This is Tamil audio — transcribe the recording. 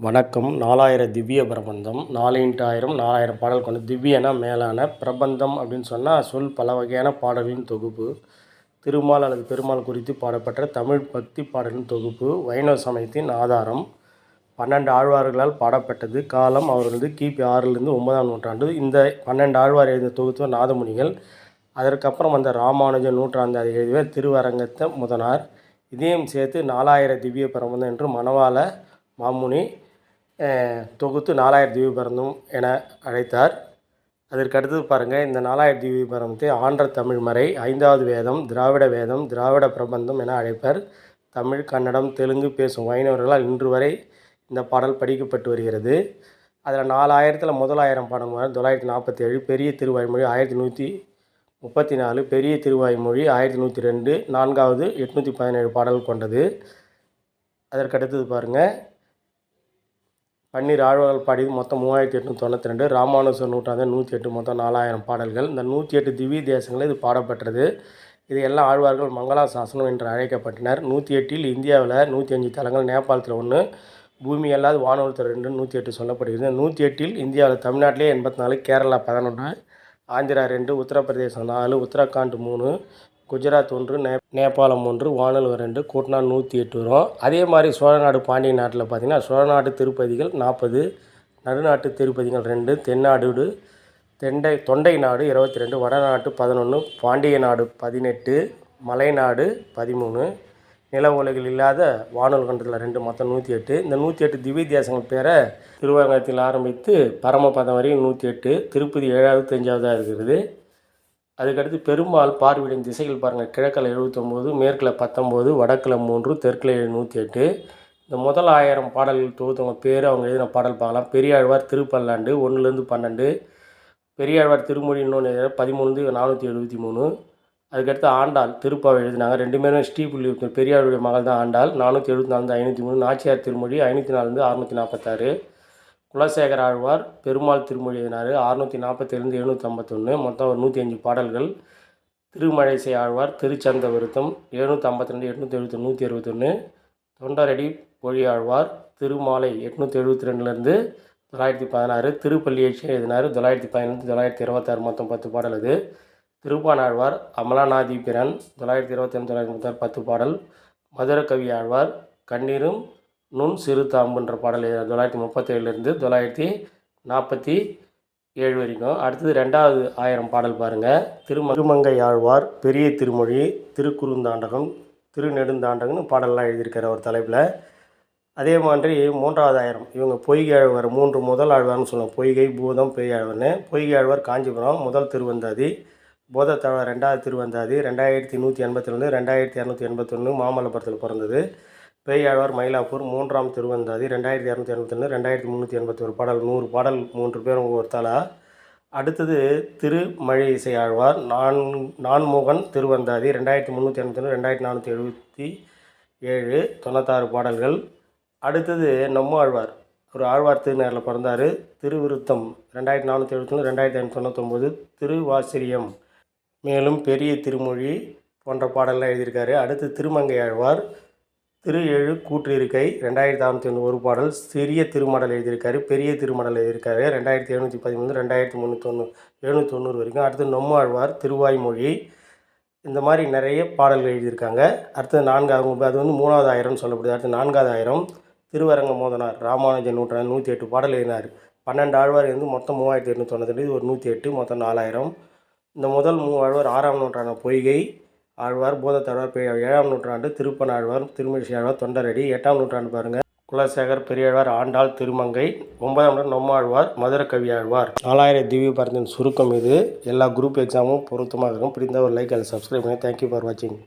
வணக்கம். நாலாயிர திவ்ய பிரபந்தம். நாலு நாலாயிரம் பாடல் கொண்ட திவ்யனா மேலான பிரபந்தம் அப்படின்னு சொன்னால் சொல் பல வகையான பாடல்களின் தொகுப்பு. திருமால் அல்லது பெருமாள் குறித்து பாடப்பட்ட தமிழ் பக்தி பாடலின் தொகுப்பு. வைணவ சமயத்தின் ஆதாரம். பன்னெண்டு ஆழ்வார்களால் பாடப்பட்டது. காலம் அவர்களது கிபி ஆறிலிருந்து ஒன்பதாம் நூற்றாண்டு. இந்த பன்னெண்டு ஆழ்வார் எழுதிய தொகுத்துவ நாதமுனிகள். அதற்கப்புறம் வந்த ராமானுஜ நூற்றாண்டு அதை எழுதிய திருவரங்கத்த முதனார். இதையும் சேர்த்து நாலாயிர திவ்ய பிரபந்தம் என்று மணவாள மாமுனி தொகுத்து நாலாயிரம் திவ்ய என அழைத்தார். அதற்கு அடுத்தது பாருங்கள் இந்த நாலாயிரம் திவ்ய ஆன்ற தமிழ் மறை ஐந்தாவது வேதம் திராவிட வேதம் திராவிட பிரபந்தம் என அழைப்பர். தமிழ் கன்னடம் தெலுங்கு பேசும் வைணவர்களால் இன்று வரை இந்த பாடல் படிக்கப்பட்டு வருகிறது. அதில் நாலாயிரத்தில் முதலாயிரம் பாடம் தொள்ளாயிரத்தி நாற்பத்தி ஏழு பெரிய திருவாய்மொழி ஆயிரத்தி நூற்றி முப்பத்தி நாலு பெரிய திருவாய்மொழி ஆயிரத்தி நூற்றி ரெண்டு நான்காவது எட்நூற்றி பதினேழு பாடல் கொண்டது. அதற்கு அடுத்தது பாருங்கள் பன்னீர் ஆழ்வார்கள் பாடியது மொத்தம் மூவாயிரத்தி எட்நூற்றி தொண்ணூற்றி ரெண்டு ராமானுஜர் நூற்றாண்டு நூற்றி எட்டு மொத்தம் நாலாயிரம் பாடல்கள். இந்த நூற்றி எட்டு திவ்ய தேசங்களில் இது பாடப்பட்டது இது எல்லா ஆழ்வார்கள் மங்களா சாசனம் என்று அழைக்கப்பட்டனர். நூற்றி எட்டில் இந்தியாவில் நூற்றி அஞ்சு தலங்கள் நேபாளத்தில் ஒன்று பூமி அல்லாத வானூர்த்தர் ரெண்டு நூற்றி எட்டு சொல்லப்படுகிறது. நூற்றி எட்டில் இந்தியாவில் தமிழ்நாட்டிலே எண்பத்தி நாலு கேரளா பதினொன்று ஆந்திரா ரெண்டு உத்தரப்பிரதேசம் நாலு உத்தரகாண்ட் மூணு குஜராத் ஒன்று நே நேபாளம் ஒன்று வானல் ரெண்டு கூட்டினா நூற்றி எட்டு வரும். அதே மாதிரி சோழநாடு பாண்டிய நாட்டில் பார்த்தீங்கன்னா சோழநாட்டு திருப்பதிகள் நாற்பது நடுநாட்டு திருப்பதிகள் ரெண்டு தென்னாடு தெண்டை தொண்டை நாடு இருபத்தி ரெண்டு வடநாட்டு பதினொன்று பாண்டிய நாடு பதினெட்டு மலைநாடு பதிமூணு நில உலகில் இல்லாத வானல் கண்டத்தில் ரெண்டு மொத்தம் நூற்றி எட்டு. இந்த நூற்றி எட்டு திவ்ய தேசங்கள் பேரை திருவரங்கத்தில் ஆரம்பித்து பரமபதம் வரையும் நூற்றி எட்டு திருப்பதி ஏழாவது அஞ்சாவதாக இருக்கிறது. அதுக்கடுத்து பெருமாள் பார்வையிடும் திசைகள் பாருங்கள் கிழக்கில் எழுபத்தொம்போது மேற்கில் பத்தொம்போது வடக்கில் மூன்று தெற்கில் நூற்றி எட்டு இந்த முதல் ஆயிரம் பாடல்கள் தொகுத்தவங்க பேர் அவங்க எழுதின பாடல் பார்க்கலாம். பெரியாழ்வார் திருப்பல்லாண்டு ஒன்றுலேருந்து பன்னெண்டு. பெரியாழ்வார் திருமொழி இன்னொன்று எழுதின பதிமூணு நானூற்றி எழுபத்தி மூணு அதுக்கடுத்து ஆண்டாள் திருப்பாவை எழுதினாங்க. ரெண்டு பேரும் ஸ்ரீபுள்ளி பெரியாருடைய மகள் தான் ஆண்டாள். நானூற்றி எழுபத்தி நாலு ஐநூற்றி மூணு நாச்சியார் திருமொழி ஐநூற்றி நாலுலேருந்து அறுநூற்றி நாற்பத்தாறு குலசேகர ஆழ்வார் பெருமாள் திருமொழி எழுதினார் அறுநூற்றி நாற்பத்திலிருந்து எழுநூற்றி ஐம்பத்தொன்று மொத்தம் ஒரு நூற்றி அஞ்சு பாடல்கள். திருமழைசை ஆழ்வார் திருச்சந்த விருத்தம் எழுநூற்றி ஐம்பத்தி ரெண்டு எட்நூற்றி எழுபத்தி நூற்றி அறுபத்தொன்று தொண்டரடி பொழியாழ்வார் திருமாலை எட்நூற்றி எழுபத்தி ரெண்டுலேருந்து தொள்ளாயிரத்தி பதினாறு. திருப்பள்ளியட்சி எழுதினார் தொள்ளாயிரத்தி பதினெட்டு தொள்ளாயிரத்தி இருபத்தாறு. மொத்தம் பத்து பாடல் அது. திருப்பானாழ்வார் அமலாநாதி பிறன் தொள்ளாயிரத்தி இருபத்தொன்று தொள்ளாயிரத்தி முப்பத்தாறு. பத்து பாடல். மதுரகவி ஆழ்வார் கண்ணீரும் நுண் சிறு தாம்புன்ற பாடல் தொள்ளாயிரத்தி முப்பத்தேழுலேருந்து தொள்ளாயிரத்தி நாற்பத்தி ஏழு வரைக்கும். அடுத்தது ரெண்டாவது ஆயிரம் பாடல் பாருங்கள் திரும திருமங்கை ஆழ்வார் பெரிய திருமொழி திருக்குறுந்தாண்டகம் திருநெடுந்தாண்டகம்னு பாடல்லாம் எழுதியிருக்காரு அவர் தலைப்பில். அதே மாதிரி மூன்றாவது ஆயிரம். இவங்க பொய்கை ஆழ்வார் மூன்று முதல் ஆழ்வார்னு சொல்லுவாங்க. பொய்கை பூதம் பெரிய ஆழ்வார்னு. பொய்கை ஆழ்வார் காஞ்சிபுரம் முதல் திருவந்தாதி. போதத்தாழ்வார் ரெண்டாவது திருவந்தாதி. ரெண்டாயிரத்தி நூற்றி எண்பத்திரெண்டு ரெண்டாயிரத்தி இரநூத்தி எண்பத்தொன்று மாமல்லபுரத்தில் பிறந்தது. பேயாழ்வார் மயிலாப்பூர் மூன்றாம் திருவந்தாதி ரெண்டாயிரத்தி இரநூத்தி எண்பத்தொன்று ரெண்டாயிரத்தி முந்நூற்றி எண்பத்தொரு பாடல் நூறு பாடல் மூன்று பேரும் ஒருத்தாளா அடுத்தது திருமழை இசை ஆழ்வார் நான் நான்முகன் திருவந்தாதி ரெண்டாயிரத்தி முந்நூற்றி எண்பத்தொன்று ரெண்டாயிரத்தி நானூற்றி எழுபத்தி ஏழு தொண்ணூத்தாறு பாடல்கள். அடுத்தது நம்மாழ்வார் ஒரு ஆழ்வார் திருநேரில் பிறந்தார் திருவிருத்தம் ரெண்டாயிரத்தி நானூற்றி எழுபத்தொன்று ரெண்டாயிரத்தி ஐநூற்றி தொண்ணூத்தொம்பது திருவாசிரியம். மேலும் பெரிய திருமொழி போன்ற பாடல்லாம் எழுதியிருக்காரு. அடுத்து திருமங்கை ஆழ்வார் திரு எழு கூற்றிருக்கை ரெண்டாயிரத்தி அறுநூற்றி ஒன்று ஒரு பாடல். சிறிய திருமடல் எழுதியிருக்காரு. பெரிய திருமடல் எழுதியிருக்காரு. ரெண்டாயிரத்தி எழுநூற்றி பதிமூணு ரெண்டாயிரத்தி முந்நூற்றி தொண்ணூறு எழுநூற்றி தொண்ணூறு வரைக்கும். அடுத்து நம்மாழ்வார் திருவாய்மொழி. இந்த மாதிரி நிறைய பாடல்கள் எழுதியிருக்காங்க. அடுத்தது நான்காவது அது வந்து மூணாவது ஆயிரம்னு சொல்லப்படுது. அடுத்து நான்காவது ஆயிரம் திருவரங்க மோதனார் ராமானுஜன் நூற்றாண்டு நூற்றி எட்டு பாடல் எழுதினார். பன்னெண்டு ஆழ்வார் வந்து மொத்தம் மூவாயிரத்தி எட்நூற்றி தொண்ணூற்றி ஒரு நூற்றி எட்டு மொத்தம் நாலாயிரம். இந்த முதல் மூ ஆழ்வார் ஆறாம் நூற்றாண்டு பொய்கை. ஆழ்வார் போதத்தாழ்வார் பெரிய ஏழாம் நூற்றாண்டு திருப்பன் ஆழ்வார் திருமணி ஆழ்வார் தொண்டரடி. எட்டாம் நூற்றாண்டு பாருங்கள் குலசேகர் பெரியாழ்வார் ஆண்டாள் திருமங்கை. ஒன்பதாம் நூற்றாண்டு நம்மாழ்வார் மதுரகவி ஆழ்வார் நாலாயிரம் திவ்ய பாரதியின் சுருக்கம் இது. எல்லா குரூப் எக்ஸாமும் பொருத்தமாக இருக்கும். பிடிந்த ஒரு லைக் அண்ட் சப்ஸ்கிரைப் பண்ணி தேங்க்யூ ஃபார் வாட்சிங்